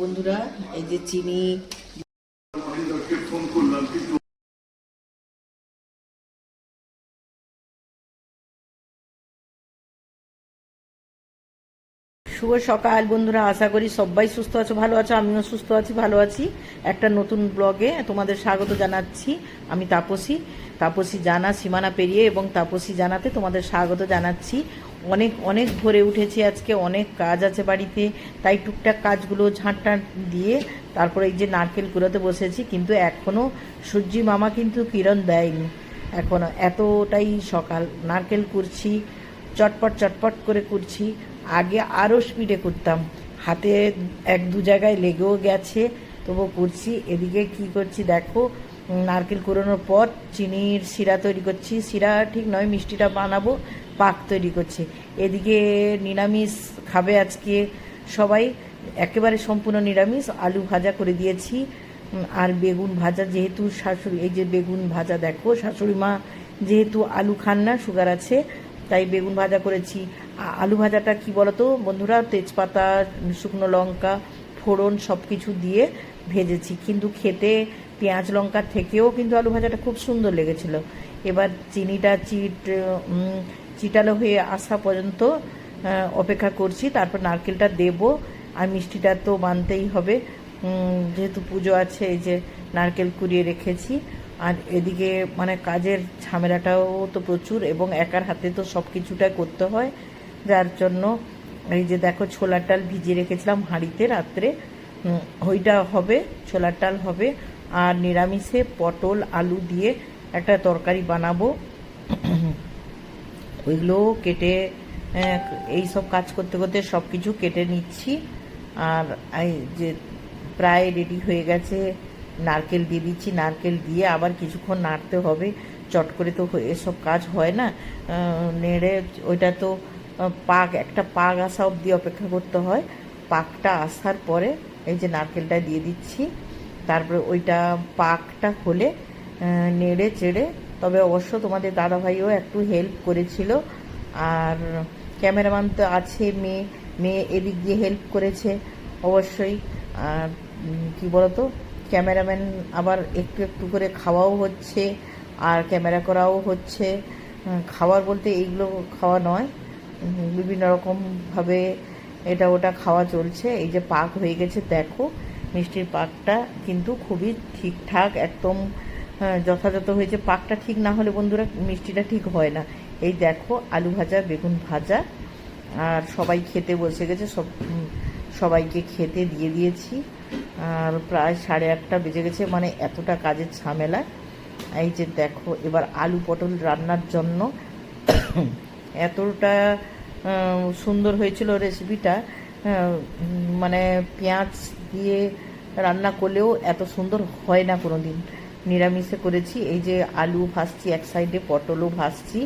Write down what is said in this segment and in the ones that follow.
বন্ধুরা, এই যে চিনি। শুভ সকাল বন্ধুরা, আশা করি সবাই সুস্থ আছো, ভালো আছো, আমিও সুস্থ আছি, ভালো আছি। একটা নতুন ব্লগে তোমাদের স্বাগত জানাচ্ছি, আমি তাপসী। তাপসী জানা, সীমানা পেরিয়ে এবং তাপসী জানাতে তোমাদের স্বাগত জানাচ্ছি। অনেক অনেক ভরে উঠেছি, আজকে অনেক কাজ আছে বাড়িতে, তাই টুকটাক কাজগুলো ঝাঁটটা দিয়ে তারপরে এই যে নারকেল কুড়োতে বসেছি, কিন্তু এখনও সূর্যি মামা কিন্তু কিরণ দেয়নি। এখনও এতটাই সকাল, নারকেল কুড়ছি, চটপট চটপট করে করছি আগে আরও স্পিডে করতাম হাতে এক দু জায়গায় লেগেও গেছে তবু করছি এদিকে কি করছি দেখো নারকেল কুড়োনোর পর চিনির শিরা তৈরি করছি। শিরা ঠিক নয়, মিষ্টিটা বানাবো, পাক তৈরি করছি। এদিকে নিরামিষ খাবে আজকে সবাই। একেবারে সম্পূর্ণ নিরামিষ। আলু ভাজা করে দিয়েছি। আর বেগুন ভাজা যেহেতু শাশুড়ি, এই যে বেগুন ভাজা দেখো, শাশুড়ি মা যেহেতু আলু খান না, সুগার আছে, তাই বেগুন ভাজা করেছি। আলু ভাজাটা কি বলতো? বন্ধুরা, তেজপাতা, শুকনো লঙ্কা, ফোড়ন সব কিছু দিয়ে ভেজেছি। কিন্তু খেতে পেঁয়াজ লঙ্কার থেকেও কিন্তু আলু ভাজাটা খুব সুন্দর লেগেছিল। এবার চিনিটা, চিট চিটালো হয়ে আসা পর্যন্ত অপেক্ষা করছি। তারপর নারকেলটা দেব। আর মিষ্টিটা তো মানতেই হবে। যেহেতু পুজো আছে, এই যে নারকেল কুড়িয়ে রেখেছি। আর এদিকে মানে কাজের ঝামেলাটাও তো প্রচুর এবং একার হাতে তো সব কিছুটা করতে হয়। যার জন্য এই যে দেখো ছোলার ডাল ভিজিয়ে রেখেছিলাম হাঁড়িতে রাত্রে। ওইটা হবে, ছোলার ডাল হবে। আর নিরামিষে পটল, আলু দিয়ে একটা তরকারি বানাবো। ওইগুলো কেটে এই সব কাজ করতে করতে সব কিছু কেটে নিচ্ছি। আর যে প্রায় রেডি হয়ে গেছে, নারকেল দিয়ে দিচ্ছি। নারকেল দিয়ে আবার কিছুক্ষণ নাড়তে হবে। চট করে তো এসব কাজ হয় না। নেড়ে, ওইটা তো পাক, একটা পাক আসা অবধি অপেক্ষা করতে হয়। পাকটা আসার পরে এই যে নারকেলটা দিয়ে দিচ্ছি। তারপরে ওইটা পাকটা হলে নেড়ে চেড়ে, তবে অবশ্য তোমাদের দাদাভাইও একটু হেল্প করেছিল। আর ক্যামেরাম্যান তো আছে, মেয়ে মেয়ে এদিক দিয়ে হেল্প করেছে অবশ্যই। আর কি বলতো ক্যামেরাম্যান আবার একটু একটু করে খাওয়াও হচ্ছে, আর ক্যামেরা করাও হচ্ছে। খাবার বলতে এইগুলো খাওয়া নয় বিভিন্ন রকমভাবে এটা ওটা খাওয়া চলছে। এই যে পাক হয়ে গেছে, দেখো। মিষ্টির পাকটা কিন্তু খুবই ঠিকঠাক, একদম যথাযথ হয়েছে। পাকটা ঠিক না হলে বন্ধুরা মিষ্টিটা ঠিক হয় না। এই দেখো, আলু ভাজা, বেগুন ভাজা, আর সবাই খেতে বসে গেছে, সব সবাইকে খেতে দিয়ে দিয়েছি। আর প্রায় সাড়ে আটটা বেজে গেছে মানে এতটা কাজের ঝামেলা। এই যে দেখো, এবার আলু পটল রান্নার জন্য এতটা সুন্দর হয়েছিল রেসিপিটা মানে পেঁয়াজ দিয়ে রান্না করলেও এত সুন্দর হয় না কোনো দিন নিরামিষে করেছি, এই যে আলু ভাজছি, এক সাইডে পটলও ভাজছি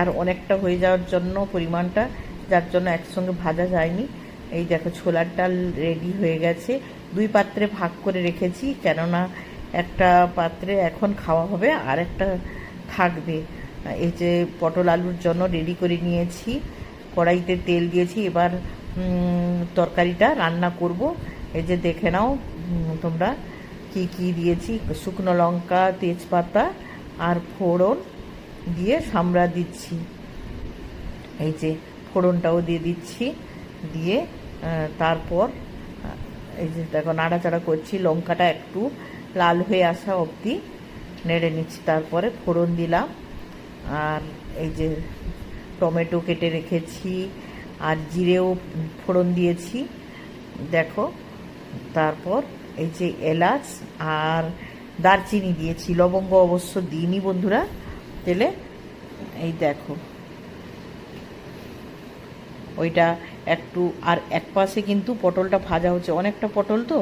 আর অনেকটা হয়ে যাওয়ার জন্য পরিমাণটা, যার জন্য একসঙ্গে ভাজা যায়নি। এই দেখো ছোলার ডাল রেডি হয়ে গেছে। দুই পাত্রে ভাগ করে রেখেছি, কেননা একটা পাত্রে এখন খাওয়া হবে, আর একটা থাকবে। এই যে পটল আলুর জন্য রেডি করে নিয়েছি, কড়াইতে তেল দিয়েছি, এবার তরকারিটা রান্না করব। এই যে দেখে নাও তোমরা কি কি দিয়েছি। শুকনো লঙ্কা, তেজপাতা আর ফোড়ন দিয়ে সামরা দিচ্ছি। এই যে ফোড়নটাও দিয়ে দিচ্ছি, দিয়ে তারপর এই যে দেখো নাড়াচাড়া করছি, লঙ্কাটা একটু লাল হয়ে আসা অবধি নেড়ে নিচ্ছি। তারপরে ফোড়ন দিলাম। আর এই যে টমেটো কেটে রেখেছি, আর জিরেও ফোড়ন দিয়েছি। দেখো তারপর এই যে এলাচ আর দারচিনি দিয়েছি, লবঙ্গ অবশ্য দিইনি বন্ধুরা। তেলে এই দেখো। ওইটা একটু আর এক পাশে কিন্তু পটলটা ভাজা হচ্ছে, অনেকটা পটল তো,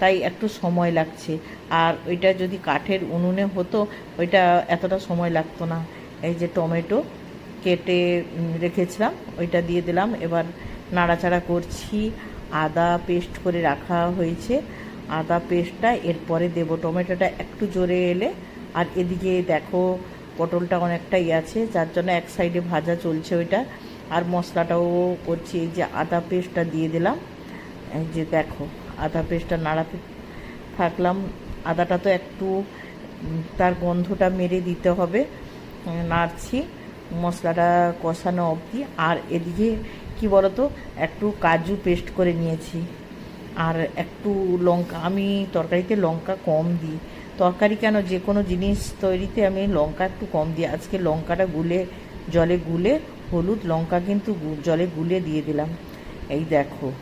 তাই একটু সময় লাগছে। আর ওইটা যদি কাঠের উনুনে হতো, ওইটা এতটা সময় লাগতো না। এই যে টমেটো কেটে রেখেছিলাম, ওইটা দিয়ে দিলাম। এবার নাড়াচাড়া করছি। আদা পেস্ট করে রাখা হয়েছে। আদা পেস্টটা এরপরে দেবো টমেটোটা একটু জোরে এলে। আর এদিকে দেখো পটলটা অনেকটাই আছে, যার জন্য এক সাইডে ভাজা চলছে ওইটা। আর মশলাটাও করছি, এই যে আদা পেস্টটা দিয়ে দিলাম। এই যে দেখো, আদা পেস্টটা নাড়াতে থাকলাম। আদাটা তো একটু তার গন্ধটা মেরে দিতে হবে। নাড়ছি, মশলাটা কষানো অবধি। আর এদিকে কি বলতো, একটু কাজু পেস্ট করে নিয়েছি। আর একটু লঙ্কা, আমি তরকারিতে লঙ্কা কম দিই। তরকারি কেন? যে কোনো জিনিস তৈরিতে আমি লঙ্কা একটু কম দিই। আজকে লঙ্কাটা গুলে, জলে গুলে, হলুদ লঙ্কা কিন্তু জলে গুলে দিয়ে দিলাম। এই দেখো।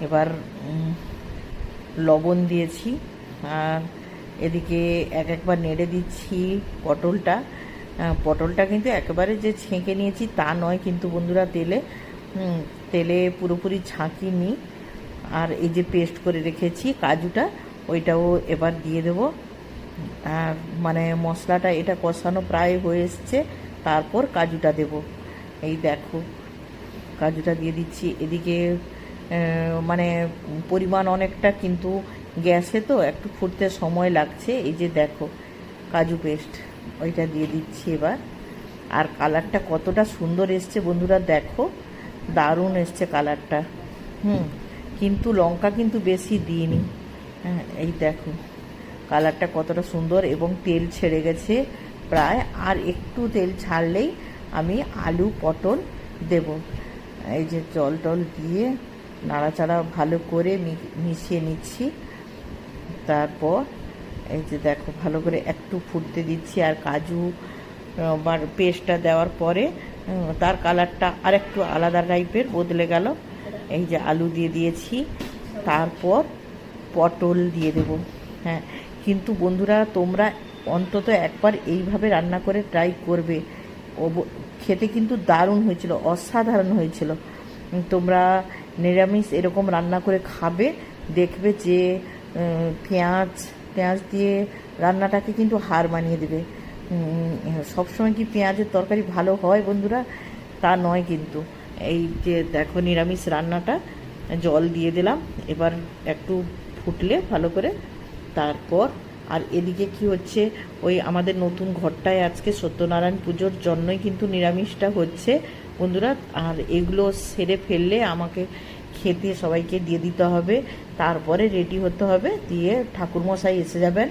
এবার লবণ দিয়েছি। আর এদিকে এক একবার নেড়ে দিচ্ছি পটলটা। পটলটা কিন্তু একেবারে যে ছেঁকে নিয়েছি তা নয়, কিন্তু বন্ধুরা তেলে তেলে পুরোপুরি ছাঁকিনি আর এই যে পেস্ট করে রেখেছি কাজুটা, ওইটাও এবার দিয়ে দেবো। আর মানে মশলাটা এটা কষানো প্রায় হয়ে এসছে, তারপর কাজুটা দেব। এই দেখো, কাজুটা দিয়ে দিচ্ছি। এদিকে মানে পরিমাণ অনেকটা, কিন্তু গ্যাসে তো একটু ফুটতে সময় লাগছে। এই যে দেখো, কাজু পেস্ট। ওইটা দিয়ে দিচ্ছি এবার। আর কালারটা কতটা সুন্দর এসছে বন্ধুরা, দেখো। দারুণ এসছে কালারটা। হুম, কিন্তু লঙ্কা কিন্তু বেশি দিইনি। হ্যাঁ এই দেখো। কালারটা কতটা সুন্দর এবং তেল ছেড়ে গেছে প্রায়। আর একটু তেল ছাড়লেই আমি আলু, পটল দেব। এই যে জল টল দিয়ে নাড়াচাড়া ভালো করে মিশিয়ে নিচ্ছি। তারপর এই যে দেখো ভালো করে একটু ফুটতে দিচ্ছি আর কাজু আহ, বা পেস্টটা দেওয়ার পরে তার কালারটা আর একটু আলাদা টাইপের বদলে গেল। এই যে আলু দিয়ে দিয়েছি তারপর পটল দিয়ে দেব। হ্যাঁ কিন্তু বন্ধুরা তোমরা অন্তত একবার এইভাবে রান্না করে ট্রাই করবে। খেতে কিন্তু দারুণ হয়েছিল অসাধারণ হয়েছিল। তোমরা নিরামিষ এরকম রান্না করে খাবে দেখবে যে পেঁয়াজ পেঁয়াজ দিয়ে রান্নাটাকে কিন্তু হার মানিয়ে দেবে। সবসময় কি পেঁয়াজের তরকারি ভালো হয় বন্ধুরা? তা নয় কিন্তু। এই যে দেখো নিরামিষ রান্নাটা, জল দিয়ে দিলাম। এবার একটু ফুটলে ভালো করে। তারপর আর এদিকে কি হচ্ছে? ওই আমাদের নতুন ঘরটায় আজকে সত্যনারায়ণ পুজোর জন্যই কিন্তু নিরামিষটা হচ্ছে। বন্ধুরা, আর এগুলো সেরে ফেললে আমাকে খেতে সবাইকে দিয়ে দিতে হবে, তারপরে রেডি হতে হবে, দিয়ে ঠাকুরমশাই এসে যাবেন।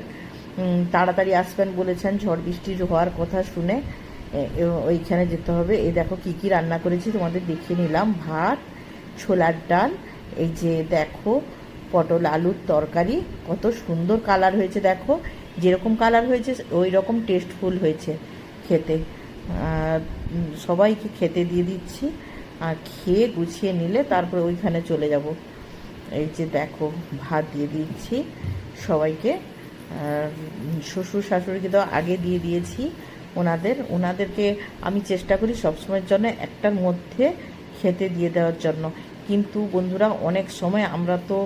তাড়াতাড়ি আসবেন বলেছেন, ঝড় বৃষ্টি হওয়ার কথা শুনে ওইখানে যেতে হবে। এই দেখো কি কি রান্না করেছি, তোমাদের দেখিয়ে নিলাম। ভাত, ছোলার ডাল, এই যে দেখো পটল আলুর তরকারি, কত সুন্দর কালার হয়েছে দেখো। যেরকম কালার হয়েছে ওই রকম টেস্টফুল হয়েছে খেতে। সবাইকে খেতে দিয়ে দিচ্ছি। আর খেয়ে গুছিয়ে নিলে তারপরে ওইখানে চলে যাব। এই যে দেখো, ভাত দিয়ে দিচ্ছি সবাইকে। শ্বশুর শাশুড়িকে তো আগে দিয়ে দিয়েছি ওনাদের। ওনাদেরকে আমি চেষ্টা করি সবসময়ের জন্য একটার মধ্যে খেতে দিয়ে দেওয়ার জন্য। কিন্তু বন্ধুরা, অনেক সময় আমরা তো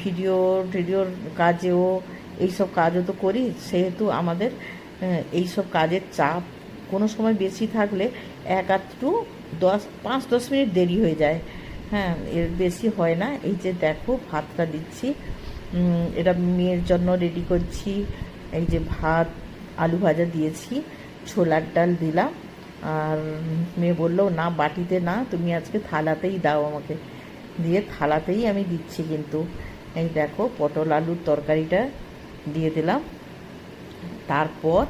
ভিডিও টিডিওর কাজেও এইসব কাজও তো করি। সেহেতু আমাদের এইসব কাজের চাপ কোনো সময় বেশি থাকলে এক আধটু দশ, পাঁচ, দশ মিনিট দেরি হয়ে যায়। হ্যাঁ এর বেশি হয় না। এই যে দেখো, ভাতটা দিচ্ছি। এটা মেয়ের জন্য রেডি করছি। এই যে ভাত, আলু ভাজা দিয়েছি, ছোলার ডাল দিলাম। আর মেয়ে বলল, না, বাটিতে না, তুমি আজকে থালাতেই দাও আমাকে। দিয়ে থালাতেই আমি দিচ্ছি কিন্তু। এই দেখো, পটল আলুর তরকারিটা দিয়ে দিলাম। তারপর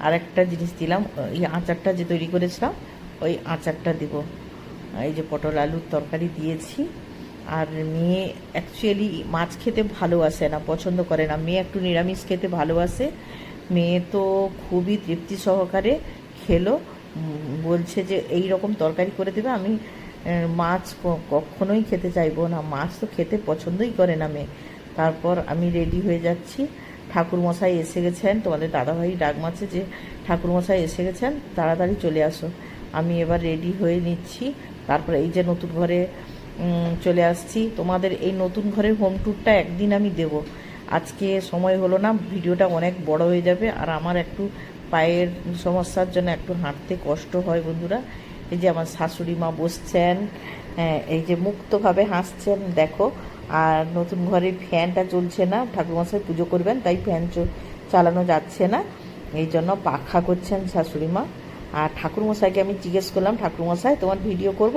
আরেকটা জিনিস দিলাম, এই আচারটা যে তৈরি করেছিলাম ওই আচারটা দিব। এই যে পটল আলুর তরকারি দিয়েছি। আর মেয়ে অ্যাকচুয়ালি মাছ খেতে ভালোবাসে না, পছন্দ করে না। মেয়ে একটু নিরামিষ খেতে ভালোবাসে। মেয়ে তো খুবই তৃপ্তি সহকারে খেলো। বলছে যে এই রকম তরকারি করে দেবে। আমি মাছ কখনোই খেতে চাইব না। মাছ তো খেতে পছন্দই করে না মেয়ে। তারপর আমি রেডি হয়ে যাচ্ছি। ঠাকুরমশাই এসে গেছেন। তোমাদের দাদাভাই ডাক মারছে যে, ঠাকুরমশাই এসে গেছেন, তাড়াতাড়ি চলে আসো। আমি এবার রেডি হয়ে নিচ্ছি। তারপরে এই যে নতুন ঘরে চলে আসছি। তোমাদের এই নতুন ঘরের হোম ট্যুরটা একদিন আমি দেব। আজকে সময় হলো না, ভিডিওটা অনেক বড় হয়ে যাবে। আর আমার একটু পায়ের সমস্যার জন্য একটু হাঁটতে কষ্ট হয় বন্ধুরা। এই যে আমার শাশুড়ি মা বসছেন হ্যাঁ এই যে মুক্তভাবে হাসছেন, দেখো। আর নতুন ঘরে ফ্যানটা চলছে না, ঠাকুরমশাই পুজো করবেন, তাই ফ্যান চালানো যাচ্ছে না। এই জন্য পাখা করছেন শাশুড়ি মা। আর ঠাকুরমশাইকে আমি জিজ্ঞেস করলাম, ঠাকুরমশাই, তোমার ভিডিও করব?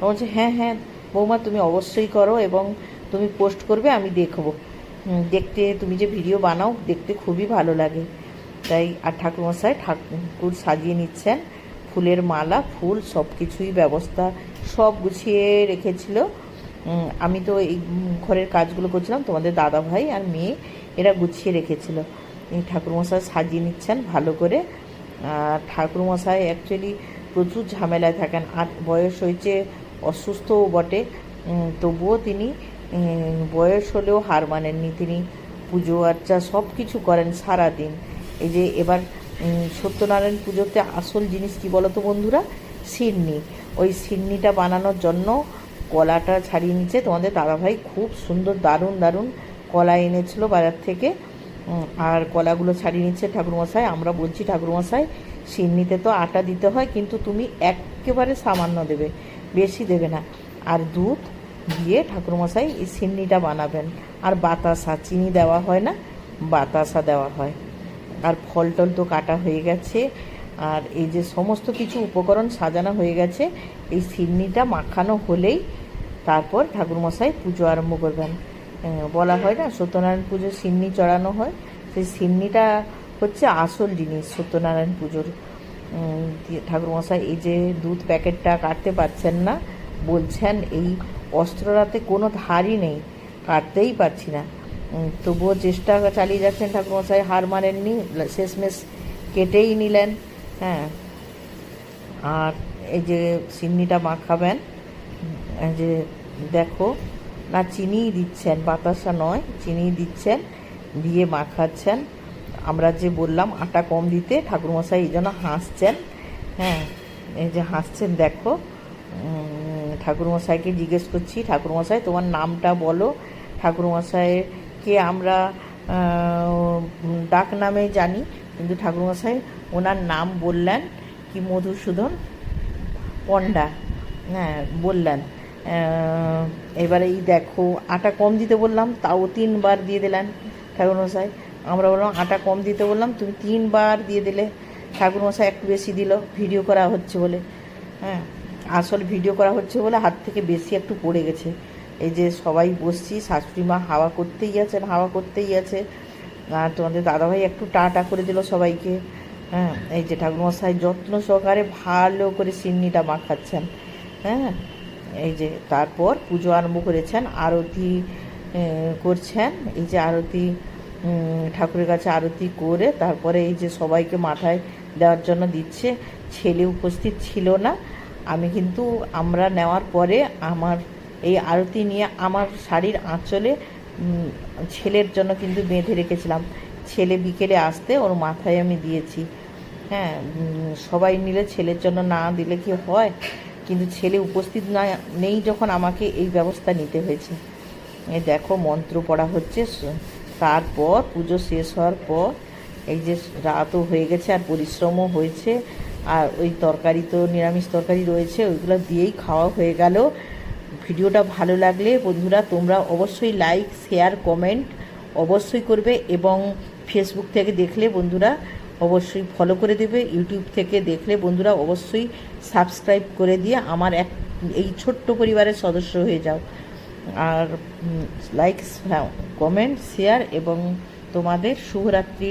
বলছে হ্যাঁ হ্যাঁ বৌমা, তুমি অবশ্যই করো এবং তুমি পোস্ট করবে, আমি দেখব। দেখতে তুমি যে ভিডিও বানাও, দেখতে খুবই ভালো লাগে। তাই আর ঠাকুরমশাই ঠাকুর সাজিয়ে নিচ্ছেন, ফুলের মালা, ফুল সব কিছুই ব্যবস্থা সব গুছিয়ে রেখেছিল। আমি তো এই ঘরের কাজগুলো করছিলাম, তোমাদের দাদা ভাই আর মেয়ে, এরা গুছিয়ে রেখেছিল। ঠাকুরমশাই সাজিয়ে নিচ্ছেন ভালো করে। ঠাকুরমশাই অ্যাকচুয়ালি প্রচুর ঝামেলায় থাকেন। আর বয়স হয়েছে, অসুস্থও বটে। তবুও তিনি বয়স হলেও হার মানেননি। তিনি পুজো আর্চা সব কিছু করেন সারা দিন এই যে এবার সত্যনারায়ণ পুজোতে আসল জিনিস কি বলো তো বন্ধুরা? সিন্নি। ওই সিন্নিটা বানানোর জন্য কলাটা ছাড়িয়ে নিচ্ছে। তোমাদের দাদাভাই খুব সুন্দর, দারুণ দারুণ কলা এনেছিল বাজার থেকে। আর কলাগুলো ছাড়িয়ে নিচ্ছে ঠাকুরমশাই। আমরা বলছি, ঠাকুরমশাই, সিন্নিতে তো আটা দিতে হয়, কিন্তু তুমি একেবারে সামান্য দেবে, বেশি দেবে না। আর দুধ দিয়ে ঠাকুরমশাই এই সিন্নিটা বানাবেন। আর বাতাসা, চিনি দেওয়া হয় না, বাতাসা দেওয়া হয়। আর ফল টল তো কাটা হয়ে গেছে। আর এই যে সমস্ত কিছু উপকরণ সাজানো হয়ে গেছে, এই সিন্নিটা মাখানো হলেই তারপর ঠাকুরমশাই পুজো আরম্ভ করবেন। বলা হয় না, সত্যনারায়ণ পুজো সিন্নি চড়ানো হয়। সেই সিন্নিটা হচ্ছে আসল জিনিস সত্যনারায়ণ পুজোর। ঠাকুরমশাই এই যে দুধ প্যাকেটটা কাটতে পারছেন না, বলছেন এই অস্ত্ররাতে কোনো ধারই নেই, কাটতেই পারছি না। তবুও চেষ্টা চালিয়ে যাচ্ছেন ঠাকুরমশাই, হার মানেননি, শেষমেশ কেটেই নিলেন হ্যাঁ। আর এই যে সিন্নিটা মাখাবেন যে দেখো না চিনিই দিচ্ছেন, বাতাসা নয়, চিনি দিচ্ছেন, দিয়ে মাখাচ্ছেন। আমরা যে বললাম, আটা কম দিতে ঠাকুরমশাই এই জন্য হাসছেন। হ্যাঁ এই যে হাসছেন, দেখো। ঠাকুরমশাইকে জিজ্ঞেস করছি, ঠাকুরমশাই, তোমার নামটা বলো। ঠাকুরমশাইকে আমরা ডাক নামে জানি, কিন্তু ঠাকুরমশাই ওনার নাম বললেন কি মধুসূদন পণ্ডা। হ্যাঁ বললেন। এবারে এই দেখো, আটা কম দিতে বললাম, তাও তিনবার দিয়ে দিলেন ঠাকুরমশাই। আমরা বললাম, আটা কম দিতে বললাম, তুমি তিনবার দিয়ে দিলে। ঠাকুরমশাই একটু বেশি দিল, ভিডিও করা হচ্ছে বলে। হ্যাঁ আসল ভিডিও করা হচ্ছে বলে হাত থেকে বেশি একটু পড়ে গেছে। এই যে সবাই বসছি, শাশুড়ি মা হাওয়া করতেই আছেন, হাওয়া করতেই আছে। আর তোমাদের দাদাভাই একটু টাটা করে দিল সবাইকে। হ্যাঁ এই যে ঠাকুরমশাই যত্ন সহকারে ভালো করে সিন্নিটা মাখাচ্ছেন। হ্যাঁ এই যে তারপর পুজো আরম্ভ করেছেন, আরতি করছেন। এই যে আরতি ঠাকুরের কাছে আরতি করে তারপরে এই যে সবাইকে মাথায় দেওয়ার জন্য দিচ্ছে, ছেলে উপস্থিত ছিল না। আমি কিন্তু, আমরা নেওয়ার পরে আমার এই আরতি নিয়ে আমার শাড়ির আঁচলে ছেলের জন্য কিন্তু বেঁধে রেখেছিলাম। ছেলে বিকেলে আসতে ওর মাথায় আমি দিয়েছি। হ্যাঁ সবাই মিলে ছেলের জন্য না দিলে কি হয়? কিন্তু ছেলে উপস্থিত না নেই যখন আমাকে এই ব্যবস্থা নিতে হয়েছে। দেখো, মন্ত্র পড়া হচ্ছে তারপর পুজো শেষ হওয়ার পর এই যে রাতও হয়ে গেছে আর পরিশ্রমও হয়েছে, আর ওই তরকারি তো, নিরামিষ তরকারি রয়েছে, ওইগুলো দিয়েই খাওয়া হয়ে গেল। ভিডিওটা ভালো লাগলে বন্ধুরা, তোমরা অবশ্যই লাইক শেয়ার কমেন্ট অবশ্যই করবে এবং ফেসবুক থেকে দেখলে বন্ধুরা অবশ্যই ফলো করে দেবে। ইউটিউব থেকে দেখলে বন্ধুরা অবশ্যই সাবস্ক্রাইব করে দিয়ে আমার এক, এই ছোট্ট পরিবারের সদস্য হয়ে যাও। আর লাইক কমেন্ট শেয়ার এবং তোমাদের শুভরাত্রি।